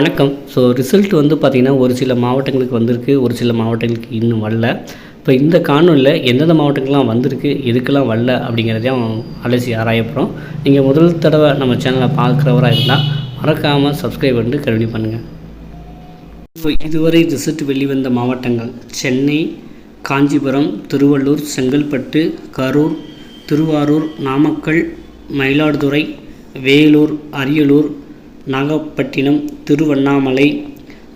வணக்கம். So result வந்து பார்த்திங்கன்னா ஒரு சில மாவட்டங்களுக்கு வந்திருக்கு ஒரு சில மாவட்டங்களுக்கு இன்னும் வரல. இப்போ இந்த காணொலியில் எந்தெந்த மாவட்டங்கள்லாம் வந்திருக்கு எதுக்கெல்லாம் வரல அப்படிங்கிறதையும் அலசி ஆராயப்படுறோம் நீங்கள் முதல் தடவை நம்ம சேனலை பார்க்குறவராக இருந்தால் மறக்காமல் சப்ஸ்கிரைப் பண்ணிட்டு கருவி பண்ணுங்கள் இப்போ இதுவரை ரிசல்ட் வெளிவந்த மாவட்டங்கள் சென்னை காஞ்சிபுரம் திருவள்ளூர் செங்கல்பட்டு கரூர் திருவாரூர் நாமக்கல் மயிலாடுதுறை வேலூர் அரியலூர் நாகப்பட்டினம் திருவண்ணாமலை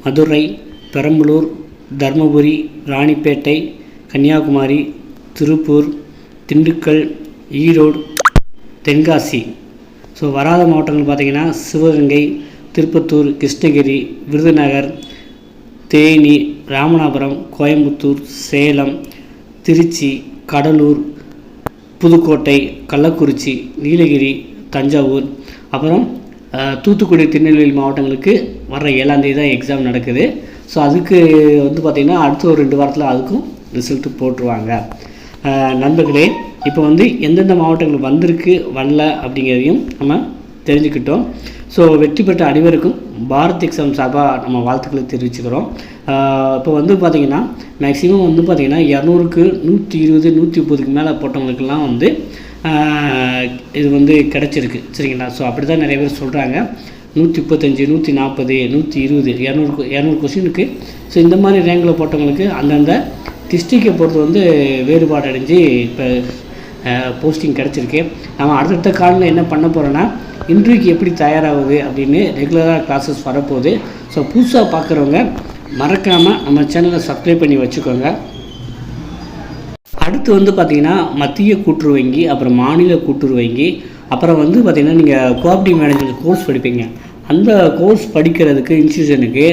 மதுரை பெரம்பலூர் தர்மபுரி ராணிப்பேட்டை கன்னியாகுமரி திருப்பூர் திண்டுக்கல் ஈரோடு தென்காசி. ஸோ வராத மாவட்டங்கள் பார்த்திங்கன்னா சிவகங்கை திருப்பத்தூர் கிருஷ்ணகிரி விருதுநகர் தேனி ராமநாதபுரம் கோயம்புத்தூர் சேலம் திருச்சி கடலூர் புதுக்கோட்டை கள்ளக்குறிச்சி நீலகிரி தஞ்சாவூர் அப்புறம் தூத்துக்குடி திருநெல்வேலி மாவட்டங்களுக்கு வர்ற ஏழாந்தேதி தான் எக்ஸாம் நடக்குது. ஸோ அதுக்கு வந்து பார்த்திங்கன்னா அடுத்த ஒரு ரெண்டு வாரத்தில் அதுக்கும் ரிசல்ட்டு போட்டுருவாங்க. நண்பர்களே இப்போ வந்து எந்தெந்த மாவட்டங்கள் வந்திருக்கு வரல அப்படிங்கிறதையும் நம்ம தெரிஞ்சுக்கிட்டோம். ஸோ வெற்றி பெற்ற அனைவருக்கும் பாரத் எக்ஸாம் சார்பாக நம்ம வாழ்த்துக்களை தெரிவிச்சுக்கிறோம். இப்போ வந்து பார்த்திங்கன்னா மேக்ஸிமம் வந்து பார்த்திங்கன்னா இரநூறுக்கு நூற்றி இருபது நூற்றி முப்பதுக்கு மேலே போட்டவங்களுக்கெல்லாம் வந்து இது வந்து கிடச்சிருக்கு. சரிங்களா? ஸோ அப்படி தான் நிறைய பேர் சொல்கிறாங்க நூற்றி முப்பத்தஞ்சு நூற்றி நாற்பது நூற்றி இருபது இரநூறு இரநூறு கொஷினுக்கு ஸோ இந்த மாதிரி ரேங்கில் போட்டவங்களுக்கு அந்தந்த டிஸ்ட்ரிக்டை பொறுத்து வந்து வேறுபாடு அடைஞ்சு இப்போ போஸ்டிங் கிடச்சிருக்கு. நம்ம அடுத்தடுத்த காலில் என்ன பண்ண போகிறோன்னா இன்டர்வியூக்கு எப்படி தயாராகுது அப்படின்னு ரெகுலராக கிளாஸஸ் வரப்போகுது. ஸோ புதுசாக பார்க்குறவங்க மறக்காமல் நம்ம சேனலை சப்ஸ்கிரைப் பண்ணி வச்சுக்கோங்க. அடுத்து வந்து பார்த்திங்கன்னா மத்திய கூட்டுறவு வங்கி அப்புறம் மாநில கூட்டுறவு வங்கி அப்புறம் வந்து பார்த்திங்கன்னா நீங்கள் கோஆப்டிவ் மேனேஜ்மெண்ட் கோர்ஸ் படிப்பீங்க. அந்த கோர்ஸ் படிக்கிறதுக்கு இன்ஸ்டியூஷனுக்கு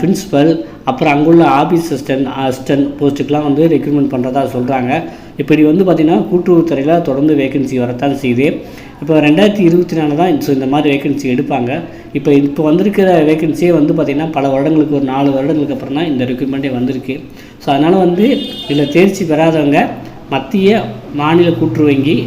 பிரின்ஸிபல் அப்புறம் அங்குள்ள ஆஃபீஸ் அசிஸ்டன்ட் அசிஸ்டன்ட் போஸ்ட்டுக்கெலாம் வந்து ரெக்ரூட்மெண்ட் பண்ணுறதா சொல்கிறாங்க இப்படி வந்து பார்த்திங்கன்னா கூட்டுறவுத்துறையில் தொடர்ந்து வேகன்சி வரத்தான் செய்யுது. இப்போ ரெண்டாயிரத்தி இருபத்தி நாலு தான் ஸோ இந்த மாதிரி வேகன்சி எடுப்பாங்க. இப்போ இப்போ வந்திருக்கிற வேகன்சியே வந்து பார்த்திங்கன்னா பல வருடங்களுக்கு ஒரு நாலு வருடங்களுக்கு அப்புறம் தான் இந்த ரெக்ரூட்மெண்ட்டே வந்திருக்கு. ஸோ அதனால் வந்து இதில் தேர்ச்சி பெறாதவங்க மத்திய மாநில கூட்டுறவு வங்கி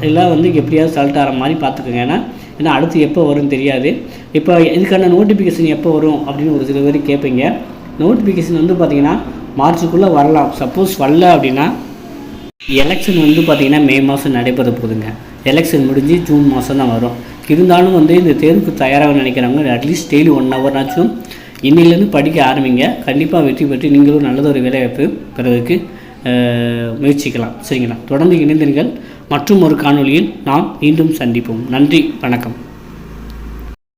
இதெல்லாம் வந்து எப்படியாவது சல்ட் ஆகிற மாதிரி பார்த்துக்கோங்க ஏன்னா ஏன்னா அடுத்து எப்போ வரும்னு தெரியாது. இப்போ இதுக்கான நோட்டிஃபிகேஷன் எப்போ வரும் அப்படின்னு ஒரு சில பேர் கேட்பீங்க. நோட்டிஃபிகேஷன் வந்து பார்த்திங்கன்னா மார்ச்சுக்குள்ளே வரலாம். சப்போஸ் வரல அப்படின்னா எலெக்ஷன் வந்து பார்த்திங்கன்னா மே மாதம் நடைபெற போகுதுங்க. எலெக்ஷன் முடிஞ்சு ஜூன் மாதம் தான் வரும். இருந்தாலும் வந்து இந்த தேர்வுக்கு தயாராக நினைக்கிறவங்க அட்லீஸ்ட் டெய்லி ஒன் ஹவர்னாச்சும் இன்னிலேருந்து படிக்க ஆரம்பிங்க. கண்டிப்பாக வெற்றி பெற்று நீங்களும் நல்லதொரு வேலைவாய்ப்பு பெறுவதற்கு முயற்சிக்கலாம். சரிங்களா? தொடர்ந்து இணைந்தீர்கள் மற்றும் ஒரு காணொளியில் நாம் மீண்டும் சந்திப்போம். நன்றி வணக்கம்.